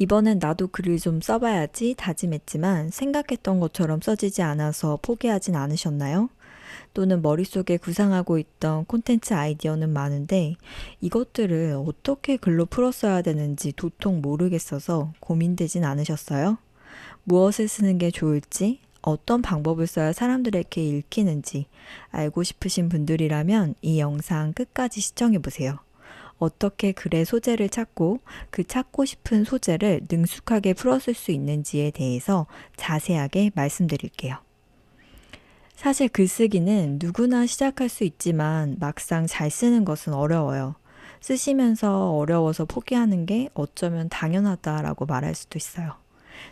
이번엔 나도 글을 좀 써봐야지 다짐했지만 생각했던 것처럼 써지지 않아서 포기하진 않으셨나요? 또는 머릿속에 구상하고 있던 콘텐츠 아이디어는 많은데 이것들을 어떻게 글로 풀었어야 되는지 도통 모르겠어서 고민되진 않으셨어요? 무엇을 쓰는 게 좋을지, 어떤 방법을 써야 사람들에게 읽히는지 알고 싶으신 분들이라면 이 영상 끝까지 시청해 보세요. 어떻게 글의 소재를 찾고 그 찾고 싶은 소재를 능숙하게 풀었을 수 있는지에 대해서 자세하게 말씀드릴게요. 사실 글쓰기는 누구나 시작할 수 있지만 막상 잘 쓰는 것은 어려워요. 쓰시면서 어려워서 포기하는 게 어쩌면 당연하다라고 말할 수도 있어요.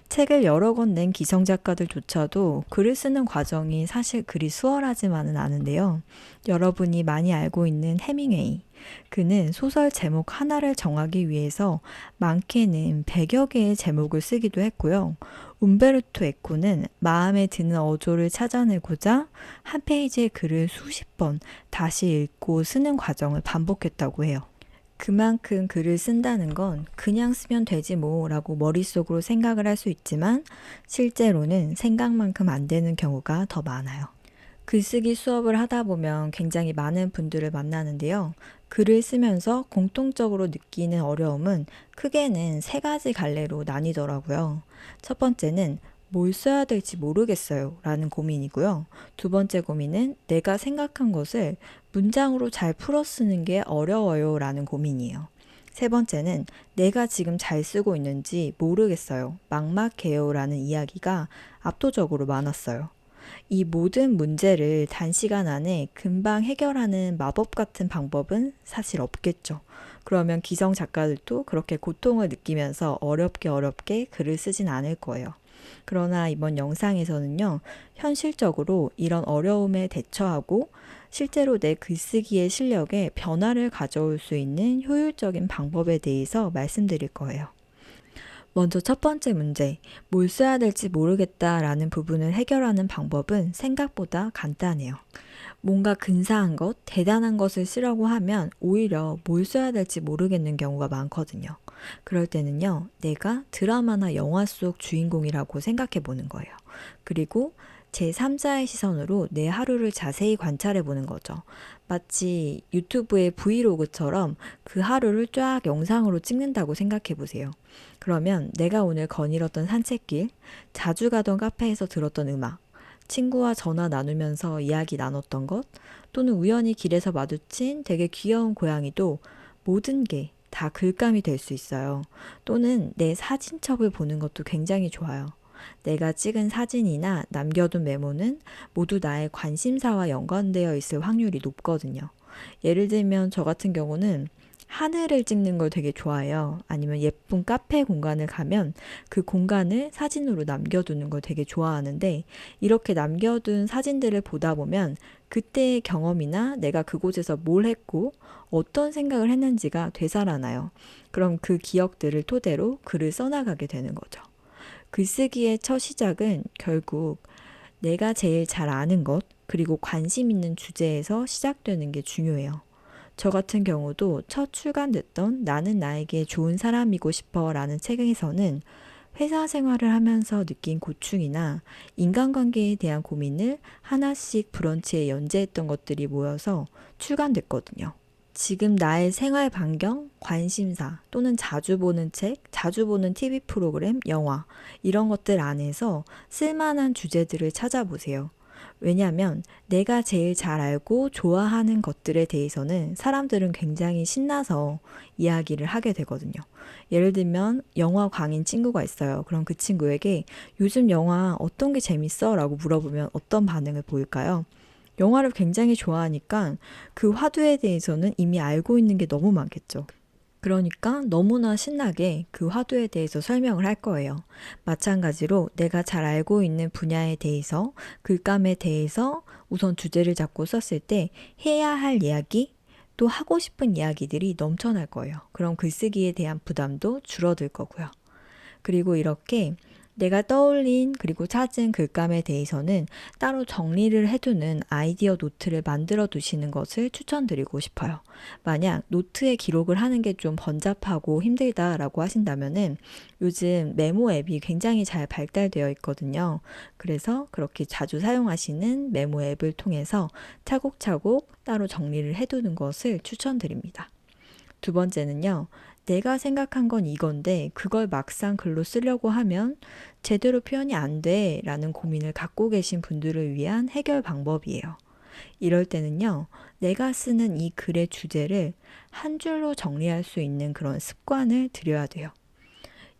책을 여러 권 낸 기성 작가들조차도 글을 쓰는 과정이 사실 그리 수월하지만은 않은데요. 여러분이 많이 알고 있는 해밍웨이. 그는 소설 제목 하나를 정하기 위해서 많게는 100여 개의 제목을 쓰기도 했고요. 움베르토 에코는 마음에 드는 어조를 찾아내고자 한 페이지의 글을 수십 번 다시 읽고 쓰는 과정을 반복했다고 해요. 그만큼 글을 쓴다는 건 그냥 쓰면 되지 뭐 라고 머릿속으로 생각을 할 수 있지만 실제로는 생각만큼 안 되는 경우가 더 많아요. 글쓰기 수업을 하다 보면 굉장히 많은 분들을 만나는데요. 글을 쓰면서 공통적으로 느끼는 어려움은 크게는 세 가지 갈래로 나뉘더라고요. 첫 번째는 뭘 써야 될지 모르겠어요 라는 고민이고요. 두 번째 고민은 내가 생각한 것을 문장으로 잘 풀어 쓰는 게 어려워요 라는 고민이에요. 세 번째는 내가 지금 잘 쓰고 있는지 모르겠어요. 막막해요 라는 이야기가 압도적으로 많았어요. 이 모든 문제를 단시간 안에 금방 해결하는 마법 같은 방법은 사실 없겠죠. 그러면 기성 작가들도 그렇게 고통을 느끼면서 어렵게 어렵게 글을 쓰진 않을 거예요. 그러나 이번 영상에서는요, 현실적으로 이런 어려움에 대처하고 실제로 내 글쓰기의 실력에 변화를 가져올 수 있는 효율적인 방법에 대해서 말씀드릴 거예요. 먼저 첫 번째 문제, 뭘 써야 될지 모르겠다라는 부분을 해결하는 방법은 생각보다 간단해요. 뭔가 근사한 것, 대단한 것을 쓰려고 하면 오히려 뭘 써야 될지 모르겠는 경우가 많거든요. 그럴 때는요, 내가 드라마나 영화 속 주인공이라고 생각해 보는 거예요. 그리고 제 3자의 시선으로 내 하루를 자세히 관찰해 보는 거죠. 마치 유튜브의 브이로그처럼 그 하루를 쫙 영상으로 찍는다고 생각해 보세요. 그러면 내가 오늘 거닐었던 산책길, 자주 가던 카페에서 들었던 음악, 친구와 전화 나누면서 이야기 나눴던 것, 또는 우연히 길에서 마주친 되게 귀여운 고양이도 모든 게 다 글감이 될 수 있어요. 또는 내 사진첩을 보는 것도 굉장히 좋아요. 내가 찍은 사진이나 남겨둔 메모는 모두 나의 관심사와 연관되어 있을 확률이 높거든요. 예를 들면 저 같은 경우는 하늘을 찍는 걸 되게 좋아해요. 아니면 예쁜 카페 공간을 가면 그 공간을 사진으로 남겨두는 걸 되게 좋아하는데 이렇게 남겨둔 사진들을 보다 보면 그때의 경험이나 내가 그곳에서 뭘 했고 어떤 생각을 했는지가 되살아나요. 그럼 그 기억들을 토대로 글을 써나가게 되는 거죠. 글쓰기의 첫 시작은 결국 내가 제일 잘 아는 것, 그리고 관심 있는 주제에서 시작되는 게 중요해요. 저 같은 경우도 첫 출간됐던 나는 나에게 좋은 사람이고 싶어 라는 책에서는 회사 생활을 하면서 느낀 고충이나 인간관계에 대한 고민을 하나씩 브런치에 연재했던 것들이 모여서 출간됐거든요. 지금 나의 생활 반경, 관심사 또는 자주 보는 책, 자주 보는 TV 프로그램, 영화 이런 것들 안에서 쓸만한 주제들을 찾아보세요. 왜냐하면 내가 제일 잘 알고 좋아하는 것들에 대해서는 사람들은 굉장히 신나서 이야기를 하게 되거든요. 예를 들면 영화 광인 친구가 있어요. 그럼 그 친구에게 요즘 영화 어떤 게 재밌어? 라고 물어보면 어떤 반응을 보일까요? 영화를 굉장히 좋아하니까 그 화두에 대해서는 이미 알고 있는 게 너무 많겠죠. 그러니까 너무나 신나게 그 화두에 대해서 설명을 할 거예요. 마찬가지로 내가 잘 알고 있는 분야에 대해서 글감에 대해서 우선 주제를 잡고 썼을 때 해야 할 이야기 또 하고 싶은 이야기들이 넘쳐날 거예요. 그럼 글쓰기에 대한 부담도 줄어들 거고요. 그리고 이렇게 내가 떠올린 그리고 찾은 글감에 대해서는 따로 정리를 해두는 아이디어 노트를 만들어 두시는 것을 추천드리고 싶어요. 만약 노트에 기록을 하는 게 좀 번잡하고 힘들다라고 하신다면은 요즘 메모 앱이 굉장히 잘 발달되어 있거든요. 그래서 그렇게 자주 사용하시는 메모 앱을 통해서 차곡차곡 따로 정리를 해두는 것을 추천드립니다. 두 번째는요. 내가 생각한 건 이건데 그걸 막상 글로 쓰려고 하면 제대로 표현이 안 돼 라는 고민을 갖고 계신 분들을 위한 해결 방법이에요. 이럴 때는요. 내가 쓰는 이 글의 주제를 한 줄로 정리할 수 있는 그런 습관을 들여야 돼요.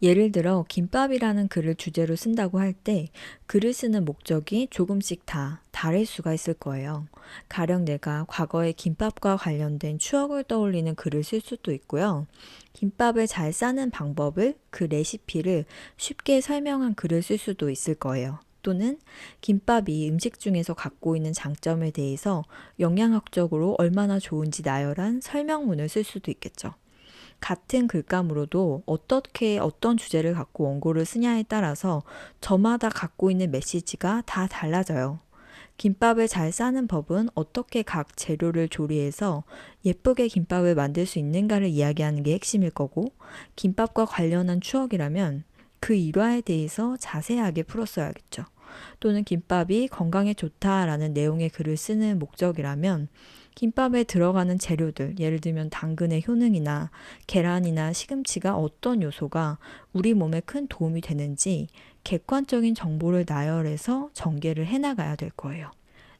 예를 들어 김밥이라는 글을 주제로 쓴다고 할 때 글을 쓰는 목적이 조금씩 다 다를 수가 있을 거예요. 가령 내가 과거의 김밥과 관련된 추억을 떠올리는 글을 쓸 수도 있고요. 김밥을 잘 싸는 방법을 그 레시피를 쉽게 설명한 글을 쓸 수도 있을 거예요. 또는 김밥이 음식 중에서 갖고 있는 장점에 대해서 영양학적으로 얼마나 좋은지 나열한 설명문을 쓸 수도 있겠죠. 같은 글감으로도 어떻게 어떤 주제를 갖고 원고를 쓰냐에 따라서 저마다 갖고 있는 메시지가 다 달라져요. 김밥을 잘 싸는 법은 어떻게 각 재료를 조리해서 예쁘게 김밥을 만들 수 있는가를 이야기하는 게 핵심일 거고, 김밥과 관련한 추억이라면 그 일화에 대해서 자세하게 풀었어야겠죠. 또는 김밥이 건강에 좋다라는 내용의 글을 쓰는 목적이라면 김밥에 들어가는 재료들, 예를 들면 당근의 효능이나 계란이나 시금치가 어떤 요소가 우리 몸에 큰 도움이 되는지 객관적인 정보를 나열해서 전개를 해나가야 될 거예요.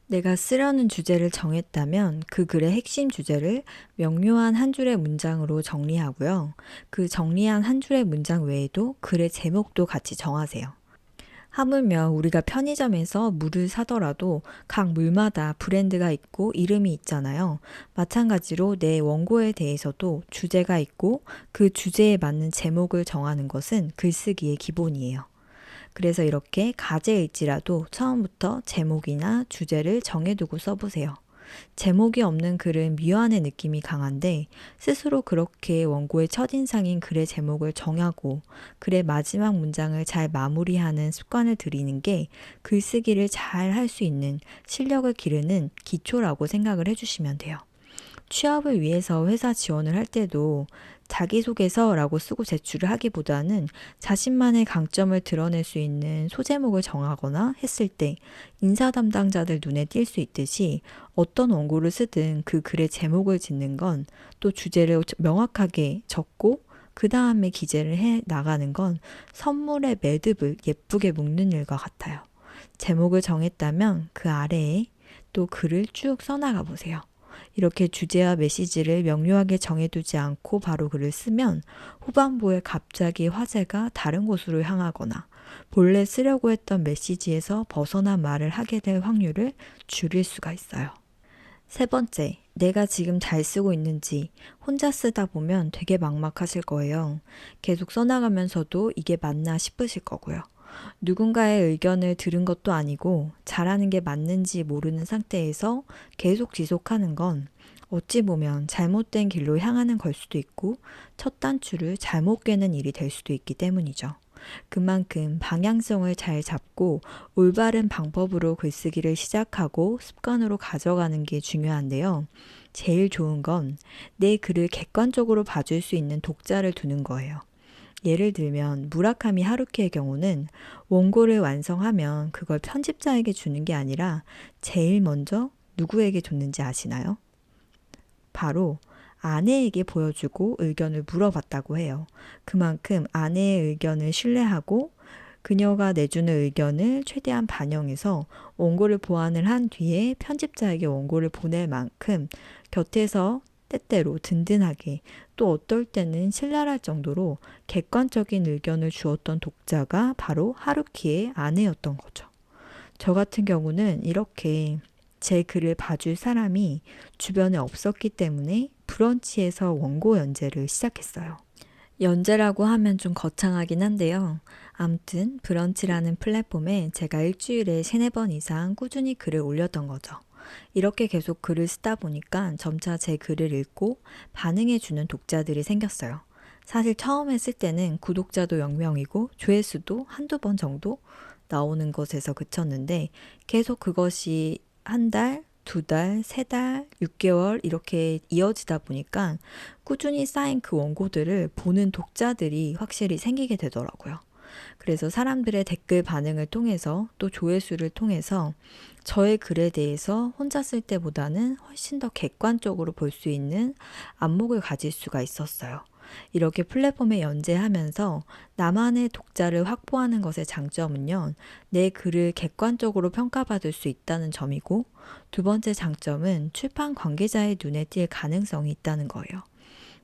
내가 쓰려는 주제를 정했다면 그 글의 핵심 주제를 명료한 한 줄의 문장으로 정리하고요. 그 정리한 한 줄의 문장 외에도 글의 제목도 같이 정하세요. 하물며 우리가 편의점에서 물을 사더라도 각 물마다 브랜드가 있고 이름이 있잖아요. 마찬가지로 내 원고에 대해서도 주제가 있고 그 주제에 맞는 제목을 정하는 것은 글쓰기의 기본이에요. 그래서 이렇게 가제일지라도 처음부터 제목이나 주제를 정해두고 써보세요. 제목이 없는 글은 미화의 느낌이 강한데 스스로 그렇게 원고의 첫인상인 글의 제목을 정하고 글의 마지막 문장을 잘 마무리하는 습관을 들이는 게 글쓰기를 잘 할 수 있는 실력을 기르는 기초라고 생각을 해주시면 돼요. 취업을 위해서 회사 지원을 할 때도 자기소개서라고 쓰고 제출을 하기보다는 자신만의 강점을 드러낼 수 있는 소제목을 정하거나 했을 때 인사 담당자들 눈에 띌 수 있듯이 어떤 원고를 쓰든 그 글의 제목을 짓는 건 또 주제를 명확하게 적고 그 다음에 기재를 해 나가는 건 선물의 매듭을 예쁘게 묶는 일과 같아요. 제목을 정했다면 그 아래에 또 글을 쭉 써나가 보세요. 이렇게 주제와 메시지를 명료하게 정해두지 않고 바로 글을 쓰면 후반부에 갑자기 화제가 다른 곳으로 향하거나 본래 쓰려고 했던 메시지에서 벗어난 말을 하게 될 확률을 줄일 수가 있어요. 세 번째, 내가 지금 잘 쓰고 있는지 혼자 쓰다 보면 되게 막막하실 거예요. 계속 써나가면서도 이게 맞나 싶으실 거고요. 누군가의 의견을 들은 것도 아니고 잘하는 게 맞는지 모르는 상태에서 계속 지속하는 건 어찌 보면 잘못된 길로 향하는 걸 수도 있고 첫 단추를 잘못 꿰는 일이 될 수도 있기 때문이죠. 그만큼 방향성을 잘 잡고 올바른 방법으로 글쓰기를 시작하고 습관으로 가져가는 게 중요한데요. 제일 좋은 건 내 글을 객관적으로 봐줄 수 있는 독자를 두는 거예요. 예를 들면 무라카미 하루키의 경우는 원고를 완성하면 그걸 편집자에게 주는 게 아니라 제일 먼저 누구에게 줬는지 아시나요? 바로 아내에게 보여주고 의견을 물어봤다고 해요. 그만큼 아내의 의견을 신뢰하고 그녀가 내주는 의견을 최대한 반영해서 원고를 보완을 한 뒤에 편집자에게 원고를 보낼 만큼 곁에서 때때로 든든하게 또 어떨 때는 신랄할 정도로 객관적인 의견을 주었던 독자가 바로 하루키의 아내였던 거죠. 저 같은 경우는 이렇게 제 글을 봐줄 사람이 주변에 없었기 때문에 브런치에서 원고 연재를 시작했어요. 연재라고 하면 좀 거창하긴 한데요. 암튼 브런치라는 플랫폼에 제가 일주일에 세네 번 이상 꾸준히 글을 올렸던 거죠. 이렇게 계속 글을 쓰다 보니까 점차 제 글을 읽고 반응해주는 독자들이 생겼어요. 사실 처음 했을 때는 구독자도 0명이고 조회수도 한두 번 정도 나오는 것에서 그쳤는데 계속 그것이 한 달, 두 달, 세 달, 6개월 이렇게 이어지다 보니까 꾸준히 쌓인 그 원고들을 보는 독자들이 확실히 생기게 되더라고요. 그래서 사람들의 댓글 반응을 통해서 또 조회수를 통해서 저의 글에 대해서 혼자 쓸 때보다는 훨씬 더 객관적으로 볼 수 있는 안목을 가질 수가 있었어요. 이렇게 플랫폼에 연재하면서 나만의 독자를 확보하는 것의 장점은요, 내 글을 객관적으로 평가받을 수 있다는 점이고, 두 번째 장점은 출판 관계자의 눈에 띌 가능성이 있다는 거예요.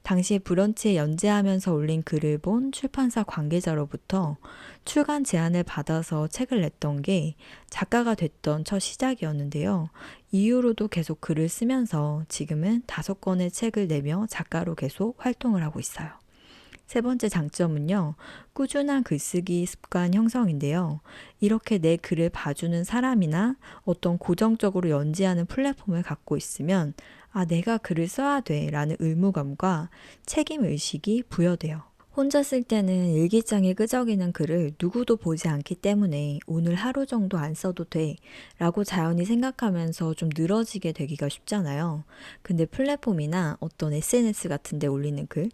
당시에 브런치에 연재하면서 올린 글을 본 출판사 관계자로부터 출간 제안을 받아서 책을 냈던 게 작가가 됐던 첫 시작이었는데요. 이후로도 계속 글을 쓰면서 지금은 다섯 권의 책을 내며 작가로 계속 활동을 하고 있어요. 세 번째 장점은요, 꾸준한 글쓰기 습관 형성인데요. 이렇게 내 글을 봐주는 사람이나 어떤 고정적으로 연재하는 플랫폼을 갖고 있으면, 아, 내가 글을 써야 돼 라는 의무감과 책임 의식이 부여돼요. 혼자 쓸 때는 일기장에 끄적이는 글을 누구도 보지 않기 때문에 오늘 하루 정도 안 써도 돼 라고 자연히 생각하면서 좀 늘어지게 되기가 쉽잖아요. 근데 플랫폼이나 어떤 SNS 같은 데 올리는 글,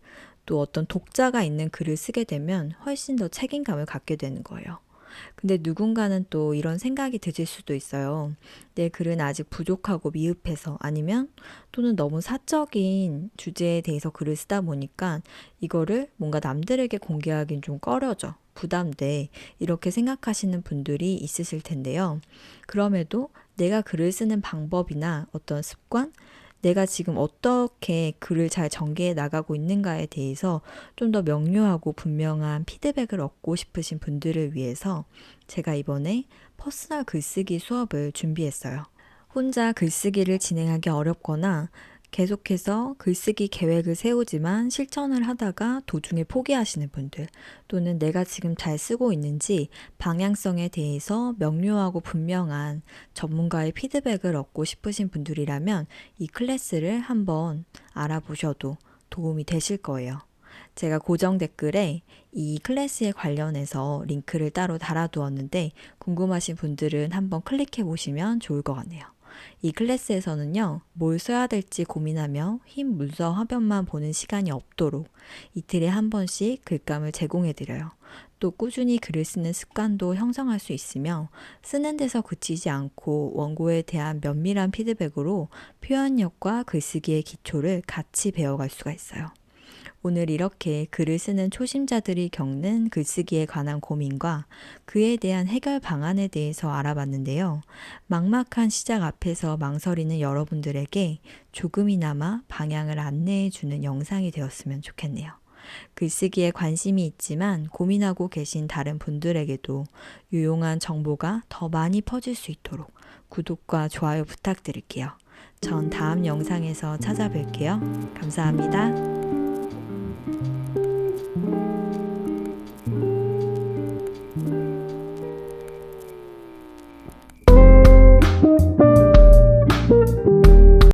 또 어떤 독자가 있는 글을 쓰게 되면 훨씬 더 책임감을 갖게 되는 거예요. 근데 누군가는 또 이런 생각이 드실 수도 있어요. 내 글은 아직 부족하고 미흡해서 아니면 또는 너무 사적인 주제에 대해서 글을 쓰다 보니까 이거를 뭔가 남들에게 공개하긴 좀 꺼려져. 부담돼. 이렇게 생각하시는 분들이 있으실 텐데요. 그럼에도 내가 글을 쓰는 방법이나 어떤 습관, 내가 지금 어떻게 글을 잘 전개해 나가고 있는가에 대해서 좀 더 명료하고 분명한 피드백을 얻고 싶으신 분들을 위해서 제가 이번에 퍼스널 글쓰기 수업을 준비했어요. 혼자 글쓰기를 진행하기 어렵거나 계속해서 글쓰기 계획을 세우지만 실천을 하다가 도중에 포기하시는 분들 또는 내가 지금 잘 쓰고 있는지 방향성에 대해서 명료하고 분명한 전문가의 피드백을 얻고 싶으신 분들이라면 이 클래스를 한번 알아보셔도 도움이 되실 거예요. 제가 고정 댓글에 이 클래스에 관련해서 링크를 따로 달아두었는데 궁금하신 분들은 한번 클릭해 보시면 좋을 것 같네요. 이 클래스에서는요, 뭘 써야 될지 고민하며 흰 문서 화면만 보는 시간이 없도록 이틀에 한 번씩 글감을 제공해 드려요. 또 꾸준히 글을 쓰는 습관도 형성할 수 있으며 쓰는 데서 그치지 않고 원고에 대한 면밀한 피드백으로 표현력과 글쓰기의 기초를 같이 배워갈 수가 있어요. 오늘 이렇게 글을 쓰는 초심자들이 겪는 글쓰기에 관한 고민과 그에 대한 해결 방안에 대해서 알아봤는데요. 막막한 시작 앞에서 망설이는 여러분들에게 조금이나마 방향을 안내해 주는 영상이 되었으면 좋겠네요. 글쓰기에 관심이 있지만 고민하고 계신 다른 분들에게도 유용한 정보가 더 많이 퍼질 수 있도록 구독과 좋아요 부탁드릴게요. 전 다음 영상에서 찾아뵐게요. 감사합니다.